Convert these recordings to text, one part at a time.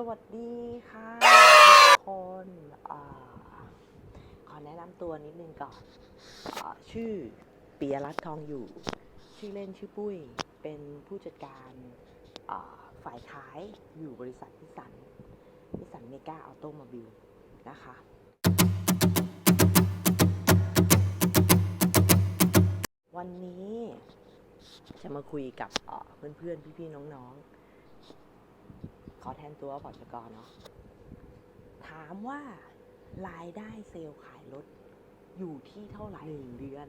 สวัสดีค่ะทุกคนอขอแนะนำตัวนิดนึงก่อนอชื่อปียรัตน์ทองอยู่ ชื่อเล่นชื่อปุ้ย เป็นผู้จัดการฝ่ายขายอยู่บริษัทนิสสันนิสสันเมกาออโตมบิลนะคะวันนี้จะมาคุยกับเพื่อนๆ พี่ๆ น้องๆ ขอแทนตัวว่าปอชกรเนาะถามว่ารายได้เซลล์ขายรถอยู่ที่เท่าไหร่หนึ่งเดือน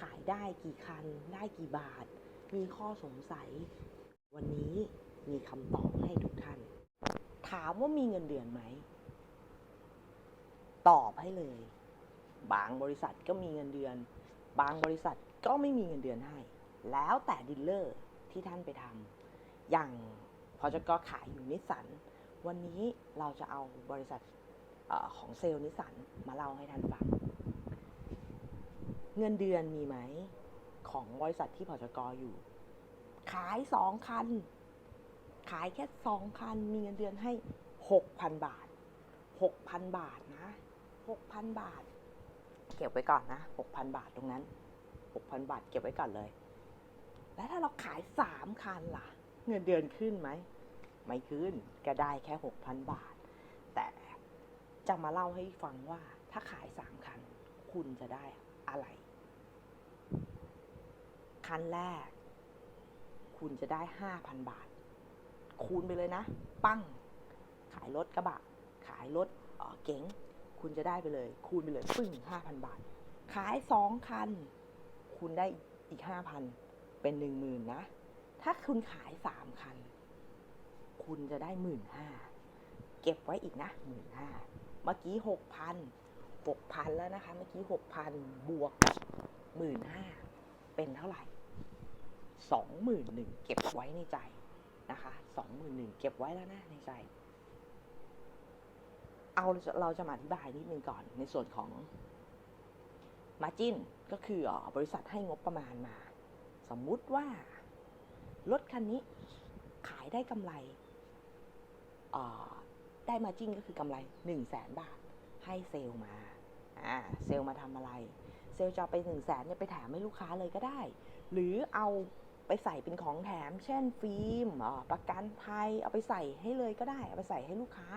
ขายได้กี่คัน ได้กี่บาท มีข้อสงสัย วันนี้มีคำตอบให้ทุกท่าน ถามว่ามีเงินเดือนไหม ตอบให้เลย บางบริษัทก็มีเงินเดือน บางบริษัทก็ไม่มีเงินเดือนให้ แล้วแต่ดีลเลอร์ที่ท่านไปทำอย่าง พอจะก็ขายอยู่นิสสัน วันนี้เราจะเอาบริษัทอของเซลล์นิสสันมาเล่าให้ท่านฟัง เงินเดือนมีไหมของบริษัทที่พอจกอยู่ ขายสองคัน ขายแค่สองคัน มีเงินเดือนให้หกพันบาทหกพันบาทนะหกพันบาท เก็บไว้ก่อนนะหกพันบาทตรงนั้นหกพันบาทเก็บไว้ก่อนเลย แล้วถ้าเราขายสามคันล่ะ เงินเดือนขึ้นไหม ไม่ขึ้นก็ได้แค่หกพันบาท แต่จะมาเล่าให้ฟังว่าถ้าขายสามคัน คุณจะได้อะไร คันแรก คุณจะได้ห้าพันบาท คูณไปเลยนะ ปั้ง ขายรถกระบะ ขายรถเก๋ง คุณจะได้ไปเลย คูณไปเลยปึ้งห้าพันบาท ขายสองคัน คุณได้อีกห้าพันเป็นหนึ่งหมื่นนะ ถ้าคุณขายสามคัน คุณจะได้หมื่นห้าเก็บไว้อีกนะหมื่นห้าเมื่อกี้หกพันหกพันแล้วนะคะ เมื่อกี้หกพันบวกหมื่นห้าเป็นเท่าไหร่สองหมื่นหนึ่งเก็บไว้ในใจนะคะสองหมื่นหนึ่งเก็บไว้แล้วนะในใจ เอาเราจะมาอธิบายนิดนึงก่อนในส่วนของ Margin ก็คืออบริษัทให้งบประมาณมา สมมุติว่า รถคันนี้ขายได้กำไร ได้มาจิ้นก็คือกำไร1 0 0 0 0แสนบาท ให้เซลล์มาเซลล์มาทำอะไร เซลล์จะเอาไป1 0 0 0 0แสนเนี่ยไปแถมให้ลูกค้าเลยก็ได้ หรือเอาไปใส่เป็นของแถม เช่นฟิล์มประกันภัยเอาไปใส่ให้เลยก็ได้ เอาไปใส่ให้ลูกค้า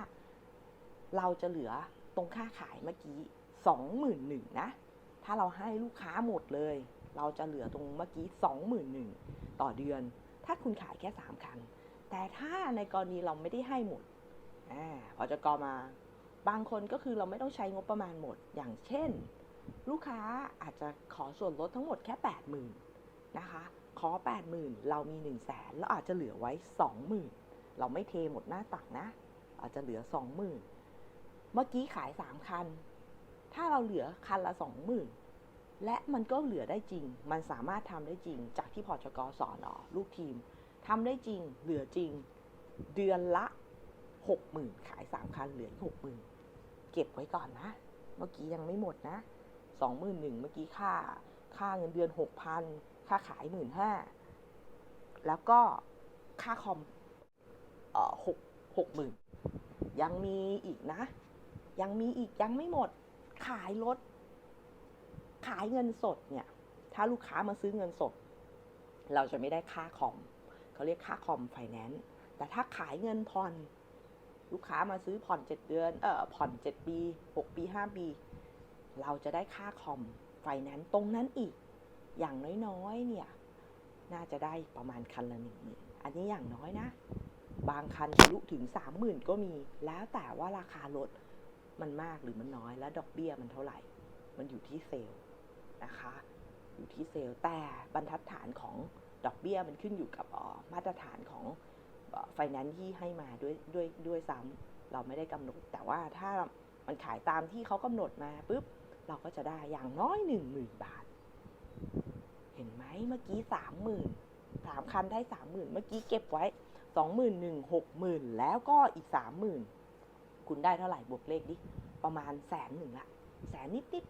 เราจะเหลือตรงค่าขายเมื่อกี้สองหมื่นหนึ่งนะ ถ้าเราให้ลูกค้าหมดเลย เราจะเหลือตรงเมื่อกี้สองหมื่นหนึ่งต่อเดือน ถ้าคุณขายแค่สามคัน แต่ถ้าในกรณีเราไม่ได้ให้หมดอพอจะกอมา บางคนก็คือเราไม่ต้องใช้งบประมาณหมด อย่างเช่น ลูกค้าอาจจะขอส่วนลดทั้งหมดแค่ 80,000นะคะ ขอ 80,000 เรามี 1 0 0 0 0แสนแล้วอาจจะเหลือไว้ 20,000 เราไม่เทหมดหน้าตักนะ อาจจะเหลือ 20,000 เมื่อกี้ขาย 3 คัน ถ้าเราเหลือคันละ 20,000 และมันก็เหลือได้จริง มันสามารถทำได้จริง จากที่พอชกสอนอลูกทีม ทำได้จริงเหลือจริง เดือนละ60,000ขาย3คันเหลืออีก60,000เก็บไว้ก่อนนะ เมื่อกี้ยังไม่หมดนะ21,000เมื่อกี้ค่า ค่าเงินเดือน6,000ค่าขาย15,000แล้วก็ค่าคอมเอ่อ6 60,000ยังมีอีกนะ ยังมีอีกยังไม่หมด ขายรถ ขายเงินสดเนี่ย ถ้าลูกค้ามาซื้อเงินสด เราจะไม่ได้ค่าคอม เขาเรียกค่าคอมไฟแนนซ์แต่ถ้าขายเงินผ่อน ลูกค้ามาซื้อผ่อน 7 เดือนเออผ่อน 7 ปี 6 ปี 5 ปี เราจะได้ค่าคอมไฟแนนซ์ตรงนั้นอีก อย่างน้อยๆ เนี่ย น่าจะได้ประมาณคันละหนึ่งหมื่นอันนี้อย่างน้อยนะ บางคันทะลุถึง 30,000 ก็มี แล้วแต่ว่าราคารถมันมากหรือมันน้อย และดอกเบี้ยมันเท่าไหร่ มันอยู่ที่เซลล์นะคะ อยู่ที่เซลล์แต่บรรทัดฐานของ ดอกเบี้ยมันขึ้นอยู่กับมาตรฐานของไฟแนนซ์ที่ให้มาด้วยด้วยด้วยซ้ำเราไม่ได้กำหนด แต่ว่าถ้ามันขายตามที่เขากำหนดมาปุ๊บเราก็จะได้อย่างน้อยหนึ่งหมื่นบาท เห็นไหมเมื่อกี้สามหมื่นสามคันได้สามหมื่นเมื่อกี้เก็บไว้สองหมื่นหนึ่งหกหมื่นแล้วก็อีกสามหมื่นคุณได้เท่าไหร่บวกเลขดิ ประมาณแสนหนึ่งละแสนนิด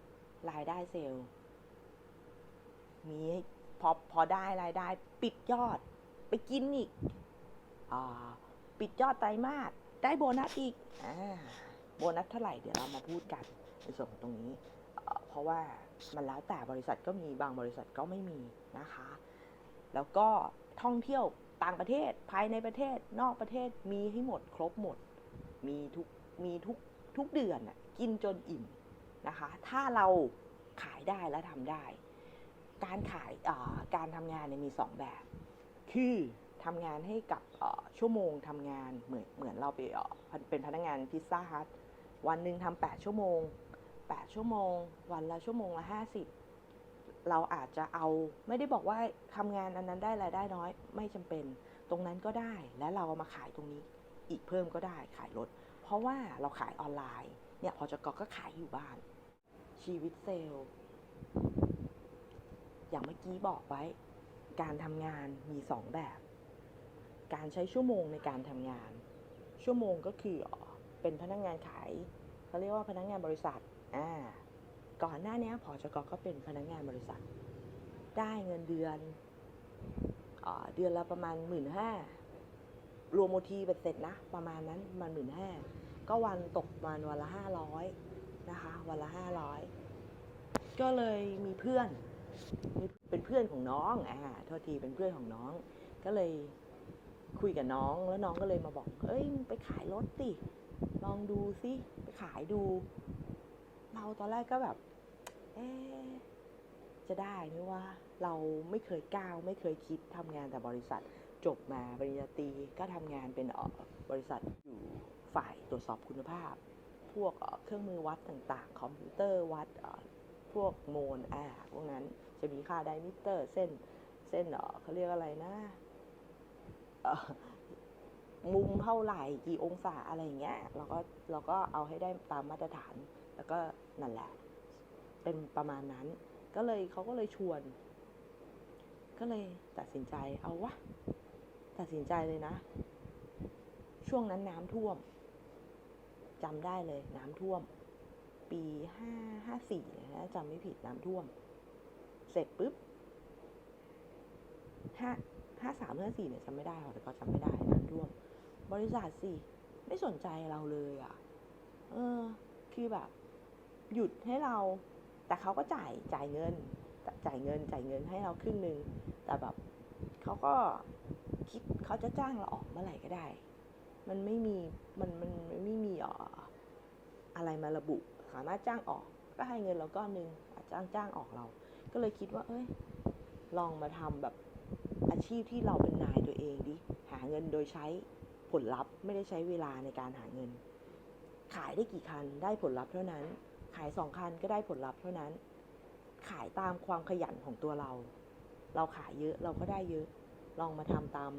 ๆรายได้เซลล์มี อพอได้รายได้ ปิดยอด ไปกินอีกอปิดยอดไตรมาสได้โบนัสอีกอโบนัสเท่าไหร่เดี๋ยวเรามาพูดกันในส่วนของตรงนี้ เพราะว่ามันแล้วแต่บริษัทก็มีบางบริษัทก็ไม่มีนะคะ แล้วก็ท่องเที่ยวต่างประเทศภายในประเทศนอกประเทศมีให้หมดครบหมด มีทุกมีทุกทุกเดือนกินจนอิ่มนะคะ ถ้าเราขายได้และทำได้ การขายเอ่อการทำงานเนี่ยมีสองแบบ คือทำงานให้กับเอ่อชั่วโมงทำงานเหมือนเหมือนเราไปเอ่อเป็นพนักงานพิซซ่าฮัทวันหนึ่งทำแปดชั่วโมงแปดชั่วโมง วันละชั่วโมงละห้าสิบเราอาจจะเอาไม่ได้บอกว่าทำงานอันนั้นได้รายได้น้อย ไม่จำเป็น ตรงนั้นก็ได้และเราเอามาขายตรงนี้อีกเพิ่มก็ได้ขายรถเพราะว่าเราขายออนไลน์เนี่ยพอจกก็ขายอยู่บ้านชีวิตเซลล์ อย่างเมื่อกี้บอกไว้ การทำงานมีสองแบบ การใช้ชั่วโมงในการทำงาน ชั่วโมงก็คือเป็นพนักงานขายเขาเรียกว่าพนักงานบริษัทอ่าก่อนหน้านี้พอจกก็เป็นพนักงานบริษัท ได้เงินเดือนอเดือนละประมาณหมื่นห้ารวมโมทีเป็นเสร็จนะ ประมาณนั้นประมาณหมื่นห้าก็วันตกมาวันละห้าร้อยนะคะ วันละห้าร้อยก็เลยมีเพื่อน เป็นเพื่อนของน้องอ่าโทษทีเป็นเพื่อนของน้อง ก็เลยคุยกับน้องแล้วน้องก็เลยมาบอก เอ้ยไปขายรถสิลองดูสิไปขายดู เราตอนแรกก็แบบ เอ๊จะได้ไหมว่าเราไม่เคยก้าวไม่เคยคิดทำงานแต่บริษัทจบมาปริญญาตรีก็ทำงานเป็นออบริษัทอยู่ฝ่ายตรวจสอบคุณภาพ พวกเครื่องมือวัดต่างๆ คอมพิวเตอร์วัดพวกโมนอ่าพวกนั้น จะมีค่าไดมิเตอร์ เส้นเส้นเออเขาเรียกอะไรนะมุมเท่าไหร่กี่องศาอะไรอย่างเงี้ยเราก็เราก็เอาให้ได้ตามมาตรฐาน แล้วก็นั่นแหละ เป็นประมาณนั้น ก็เลยเขาก็เลยชวน ก็เลยตัดสินใจเอาวะตัดสินใจเลยนะ ช่วงนั้นน้ำท่วมจำได้เลย น้ำท่วม ปีห้าห้าสี่นะจำไม่ผิดน้ำท่วม เสร็จปุ๊บห้าห้าสามห้าสี่เนี่ยจำไม่ได้หรอแต่ก็จำไม่ได้น้ำท่วม บริษัทสิไม่สนใจเราเลยอะ่ะ เออ คือแบบ หยุดให้เรา แต่เขาก็จ่ายจ่ายเงิน จ่ายเงินจ่ายเงินให้เราครึ่งหนึ่งแต่แบบเขาก็คิดเขาจะจ้างเราออกเมื่อไหร่ก็ได้ มันไม่มีมันมันไม่มีเอ่ออะไรมาระบุ สามารถจ้างออกก็ให้เงินเราก้อนหนึ่งจ้างจ้างออกเรา ก็เลยคิดว่า เอ้ย ลองมาทำแบบอาชีพที่เราเป็นนายตัวเองดิ หาเงินโดยใช้ผลลัพธ์ ไม่ได้ใช้เวลาในการหาเงิน ขายได้กี่คันได้ผลลัพธ์เท่านั้น ขายสองคันก็ได้ผลลัพธ์เท่านั้น ขายตามความขยันของตัวเรา เราขายเยอะเราก็ได้เยอะ ลองมาทำตาม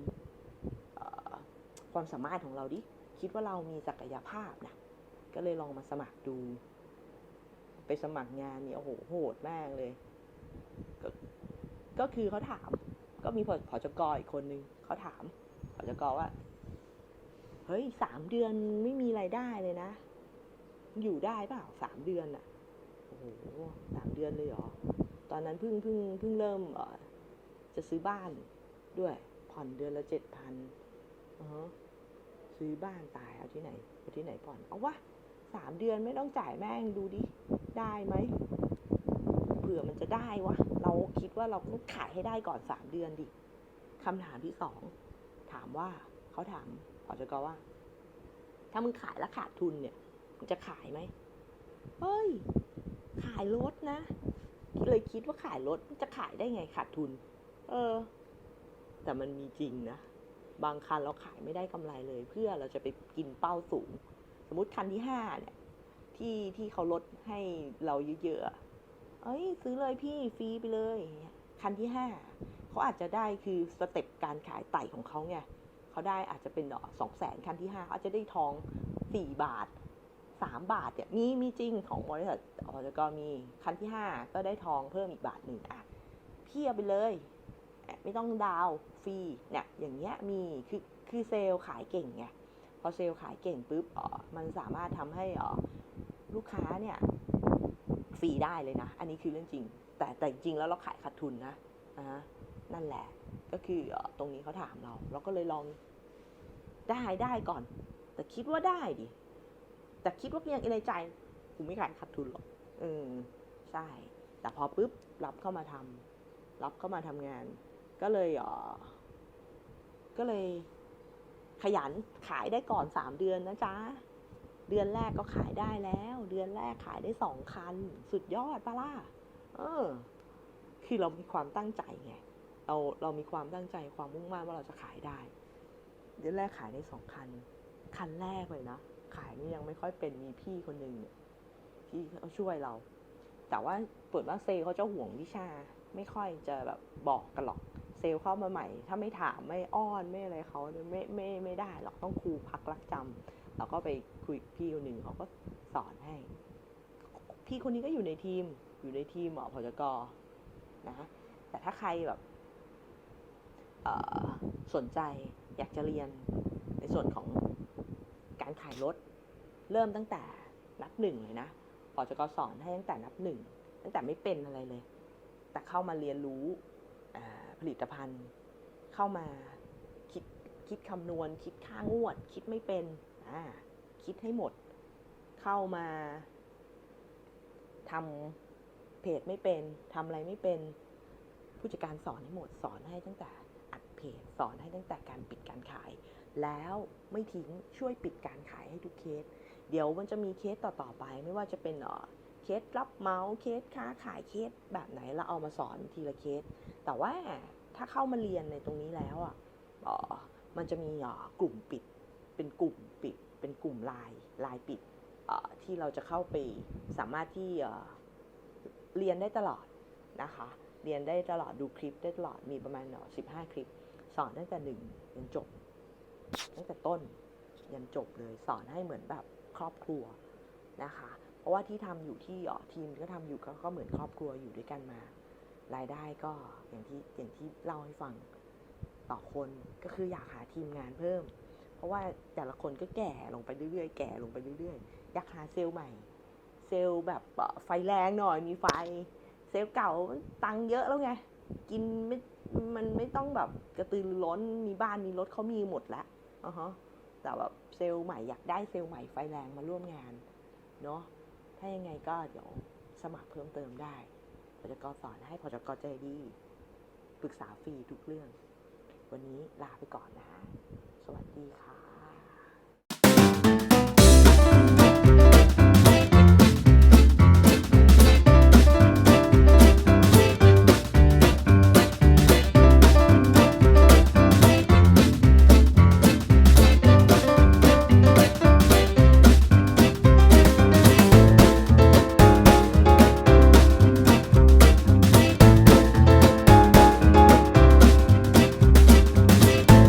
ความสามารถของเราดิ คิดว่าเรามีศักยภาพนะ ก็เลยลองมาสมัครดู ไปสมัครงานนี่โอ้โหโหดมากเลย ก็ก็คือเขาถาม ก็มีผอผอจกออีกคนนึงเขาถามผอจกอว่า เฮ้ยสามเดือนไม่มีไรายได้เลยนะ อยู่ได้เปล่าสามเดือนอะโอ้โหสามเดือนเลยเหรอ ตอนนั้นเพิ่งเพิ่งเพิ่งเริ่มเออจะซื้อบ้านด้วยผ่อนเดือนละเจ็ดพันซื้อบ้านตายเอาที่ไหนเอาที่ไหนผ่อน เอาวะสามเดือนไม่ต้องจ่ายแม่งดูดิ ได้ไหม ผื่อมันจะได้วะเราคิดว่าเราต้องขายให้ได้ก่อนสามเดือนดิคำถามที่สองถามว่าเขาถามผอจกว่า ถ้ามึงขายแล้วขาดทุนเนี่ยมึงจะขายไหมเฮ้ย ขายรถนะ เลยคิดว่าขายรถจะขายได้ไงขาดทุน เออ แต่มันมีจริงนะ บางคันเราขายไม่ได้กำไรเลย เพื่อเราจะไปกินเป้าสูง สมมติคันที่ห้าเนี่ย ที่ที่เขาลดให้เราเยอะๆอะ เอ้ยซื้อเลยพี่ฟรีไปเลยคันที่ห้าเขาอาจจะได้คือสเต็ปการขายไต่ของเขาไงเขาได้อาจจะเป็นสองแสนคันที่ห้าเขาอาจจะได้ทองสี่บาทสามบาทเนี่ยมีมีจริงของบริษัทอจก็มีคันที่ห้าก็ได้ทองเพิ่มอีกบาทหนึ่งอะพี่เอาไปเลยไม่ต้องดาวฟรีเนี่ยอย่างเงี้ยมีคือคือเซลล์ขายเก่งไงพอเซลล์ขายเก่งปุ๊บอ๋อมันสามารถทำให้อ๋อลูกค้าเนี่ย รีได้เลยนะ อันนี้คือเรื่องจริง แต่แต่จริงแล้วเราขายขาดทุนนะอ่านั่นแหละ ก็คือตรงนี้เขาถามเรา เราก็เลยลองได้ได้ก่อน แต่คิดว่าได้ดิ แต่คิดว่ายังในใจกูไม่ขายขาดทุนหรอกเออใช่ แต่พอปุ๊บรับเข้ามาทำรับเข้ามาทำงาน ก็เลยเออก็เลยขยันขายได้ก่อนสามเดือนนะจ๊ะ เดือนแรกก็ขายได้แล้ว เดือนแรกขายได้สองคัน สุดยอดปะล่ะเออ คือเรามีความตั้งใจไงเราเรามีความตั้งใจความมุ่งมั่นว่าเราจะขายได้ เดือนแรกขายได้สองคัน คันแรกเลยนะขายนี่ยังไม่ค่อยเป็นมีพี่คนหนึ่งเนี่ยที่เขาช่วยเรา แต่ว่าเปิดว่าเซเขาจะห่วงวิชา ไม่ค่อยจะแบบบอกกันหรอก เซลล์เข้ามาใหม่ ถ้าไม่ถามไม่อ้อนไม่อะไรเขาไม่ไม่ไม่ได้หรอกต้องครูพักรักจำเราก็ไปคุยกี่คนหนึ่งเขาก็สอนให้ พี่คนนี้ก็อยู่ในทีมอยู่ในทีมหมอพจกนะแต่ถ้าใครแบบสนใจอยากจะเรียนในส่วนของการขายรถ เริ่มตั้งแต่นับหนึ่งเลยนะพอจะก็สอนให้ตั้งแต่นับหนึ่งตั้งแต่ไม่เป็นอะไรเลย แต่เข้ามาเรียนรู้ ผลิตภัณฑ์เข้ามาคิดคิดคำนวณ คิดค่างวด คิดไม่เป็นอ่าคิดให้หมด เข้ามาทำเพจไม่เป็นทำอะไรไม่เป็น ผู้จัดการสอนให้หมดสอนให้ตั้งแต่อัดเพจสอนให้ตั้งแต่การปิดการขาย แล้วไม่ทิ้งช่วยปิดการขายให้ทุกเคส เดี๋ยวมันจะมีเคสต่อๆไป ไม่ว่าจะเป็น เคสรับเมาส์เคสค้าขายเคสแบบไหนเราเอามาสอนทีละเคส แต่ว่าถ้าเข้ามาเรียนในตรงนี้แล้วอะมันจะมีเอ่อกลุ่มปิด เป็นกลุ่มปิด เป็นกลุ่มไลน์ไลน์ปิดที่เราจะเข้าไปสามารถที่เรียนได้ตลอดนะคะ เรียนได้ตลอดดูคลิปได้ตลอดมีประมาณเอ่อ15 คลิป สอนตั้งแต่หนึ่งยันจบ ตั้งแต่ต้นยันจบเลยสอนให้เหมือนแบบครอบครัวนะคะ ราะว่าที่ทำอยู่ที่อ่อทีมก็ทำอยู่ก็ก็เหมือนครอบครัวอยู่ด้วยกันมา รายได้ก็อย่างที่อย่างที่เล่าให้ฟังต่อคนก็คืออยากหาทีมงานเพิ่ม เพราะว่าแต่ละคนก็แก่ลงไปเรื่อยๆ แก่ลงไปเรื่อยๆ อยากหาเซลล์ใหม่ เซลล์แบบไฟแรงหน่อยมีไฟ เซลล์เก่าตังค์เยอะแล้วไง กินไม่มันไม่ต้องแบบกระตือรือร้นมีบ้านมีรถเขามีหมดแล้วอ่าฮะแต่แบบเซลล์ใหม่อยากได้เซลล์ใหม่ไฟแรงมาร่วมงานเนาะ ถ้ายังไงก็เดี๋ยวสมัครเพิ่มเติมได้พจกสอนให้พจกใจดีปรึกษาฟรีทุกเรื่อง วันนี้ลาไปก่อนนะสวัสดีค่ะ